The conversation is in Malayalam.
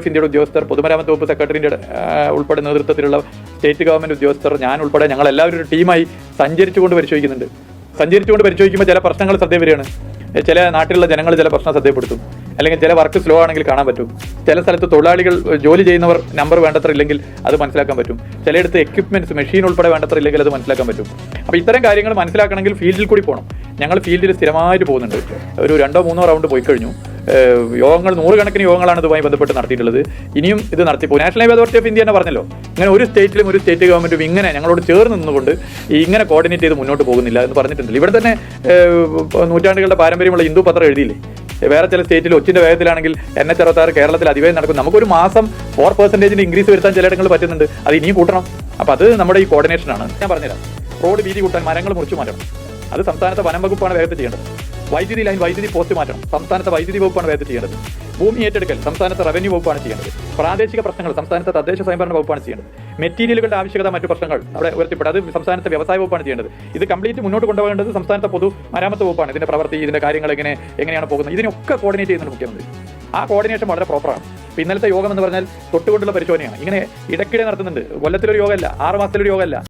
ഓഫ് ഇന്ത്യയുടെ ഉദ്യോഗസ്ഥർ പൊതുമരാമത്ത് വകുപ്പ് സെക്രട്ടറിയുടെ ഉൾപ്പെടെ നേതൃത്വത്തിലുള്ള സ്റ്റേറ്റ് ഗവൺമെന്റ് ഉദ്യോഗസ്ഥർ ഞാൻ ഉൾപ്പെടെ ഞങ്ങൾ എല്ലാവരും ഒരു ടീമായി സഞ്ചരിച്ചുകൊണ്ട് പരിശോധിക്കുന്നുണ്ട്. സഞ്ചരിച്ചുകൊണ്ട് പരിശോധിക്കുമ്പോൾ ചില പ്രശ്നങ്ങൾ ശ്രദ്ധ വരികയാണ്. ചില നാട്ടിലുള്ള ജനങ്ങൾ ചില പ്രശ്നം ശ്രദ്ധപ്പെടുത്തും അല്ലെങ്കിൽ ചില വർക്ക് സ്ലോ ആണെങ്കിൽ കാണാൻ പറ്റും. ചില സ്ഥലത്ത് തൊഴിലാളികൾ ജോലി ചെയ്യുന്നവർ നമ്പർ വേണ്ടത്ര ഇല്ലെങ്കിൽ അത് മനസ്സിലാക്കാൻ പറ്റും. ചിലയിടത്ത് എക്യുപ്മെന്റ്സ് മെഷീൻ ഉൾപ്പെടെ വേണ്ടത്ര ഇല്ലെങ്കിൽ അത് മനസ്സിലാക്കാൻ പറ്റും. അപ്പോൾ ഇത്തരം കാര്യങ്ങൾ മനസ്സിലാക്കണമെങ്കിൽ ഫീൽഡിൽ കൂടി പോകണം ഞങ്ങൾ ഫീൽഡിൽ സ്ഥിരമായിട്ട് പോകുന്നുണ്ട്. ഒരു രണ്ടോ മൂന്നോ റൗണ്ട് പോയി കഴിഞ്ഞു യോഗങ്ങൾ നൂറുകണക്കിന് യോഗങ്ങളാണ് ഇതുമായി ബന്ധപ്പെട്ട് നടത്തിയിട്ടുള്ളത്. ഇനിയും ഇത് നടത്തിപ്പോ national highway authority of India തന്നെ പറഞ്ഞല്ലോ. ഇങ്ങനെ ഒരു സ്റ്റേറ്റിലും ഒരു സ്റ്റേറ്റ് ഗവൺമെന്റും ഇങ്ങനെ ഞങ്ങളോട് ചേർന്ന് നിന്നുകൊണ്ട് ഇങ്ങനെ കോർഡിനേറ്റ് ചെയ്ത് മുന്നോട്ട് പോകുന്നില്ല എന്ന് പറഞ്ഞിട്ടുണ്ട് ഇവിടെ തന്നെ നൂറ്റാണ്ടുകളുടെ പാരമ്പര്യമുള്ള ഹിന്ദു പത്രം എഴുതിയില്ലേ? വേറെ ചില സ്റ്റേറ്റിൽ ഒച്ചിന്റെ വേഗത്തിലാണെങ്കിൽ എൻ എച്ച് അറുപത്താറ് കേരളത്തിൽ അതിവേഗം നടക്കും. നമുക്കൊരു മാസം ഫോർ പെർസെന്റേജിന്റെ ഇൻക്രീസ് വരുത്താൻ ചിലയിടങ്ങളിൽ പറ്റുന്നുണ്ട്. അത് ഇനിയും കൂട്ടണം. അപ്പോൾ അത് നമ്മുടെ ഈ കോർഡിനേഷനാണ് ഞാൻ പറഞ്ഞുതരാം. റോഡ് വീതി കൂട്ടാൻ മരങ്ങൾ മുറിച്ചു മാറ്റണം. അത് സംസ്ഥാനത്തെ വനം വകുപ്പാണ് വേഗത്തിൽ ചെയ്യേണ്ടത്. വൈദ്യുതി ലൈൻ വൈദ്യുതി പോസ്റ്റ് മാറ്റണം. സംസ്ഥാനത്തെ വൈദ്യുതി വകുപ്പാണ് വേദ ചെയ്യേണ്ടത്. ഭൂമി ഏറ്റെടുക്കൽ സംസ്ഥാനത്തെ റവന്യൂ വകുപ്പാണ് ചെയ്യേണ്ടത്. പ്രാദേശിക പ്രശ്നങ്ങൾ സംസ്ഥാനത്തെ തദ്ദേശ സ്വയംഭരണ വകുപ്പാണ് ചെയ്യേണ്ടത്. മെറ്റീരിയലുകളുടെ ആവശ്യകത മറ്റു പ്രശ്നങ്ങൾ അവിടെ ഉയർത്തിപ്പെടും. അത് സംസ്ഥാനത്തെ വ്യവസായ വകുപ്പാണ് ചെയ്യേണ്ടത്. ഇത് കംപ്ലീറ്റ് മുന്നോട്ട് കൊണ്ടുപോകേണ്ടത് സംസ്ഥാനത്തെ പൊതു മരാമത്ത് വകുപ്പാണ്. ഇതിന്റെ പ്രവൃത്തി ഇതിന്റെ കാര്യങ്ങൾ എങ്ങനെ എങ്ങനെയാണ് പോകുന്നത്? ഇതിനൊക്കെ കോർഡിനേറ്റ് ചെയ്യുന്നുണ്ട് മുഖ്യമന്ത്രി. ആ കോർഡിനേഷൻ വളരെ പ്രോപ്പറാണ് ഇന്നലത്തെ യോഗം എന്ന് പറഞ്ഞാൽ തൊട്ടുകൊണ്ടുള്ള പരിശോധനയാണ്. ഇങ്ങനെ ഇടയ്ക്കിടെ നടത്തുന്നുണ്ട്. കൊല്ലത്തിലൊരു യോഗമല്ല ആറ് മാസത്തിലൊരു യോഗമല്ല.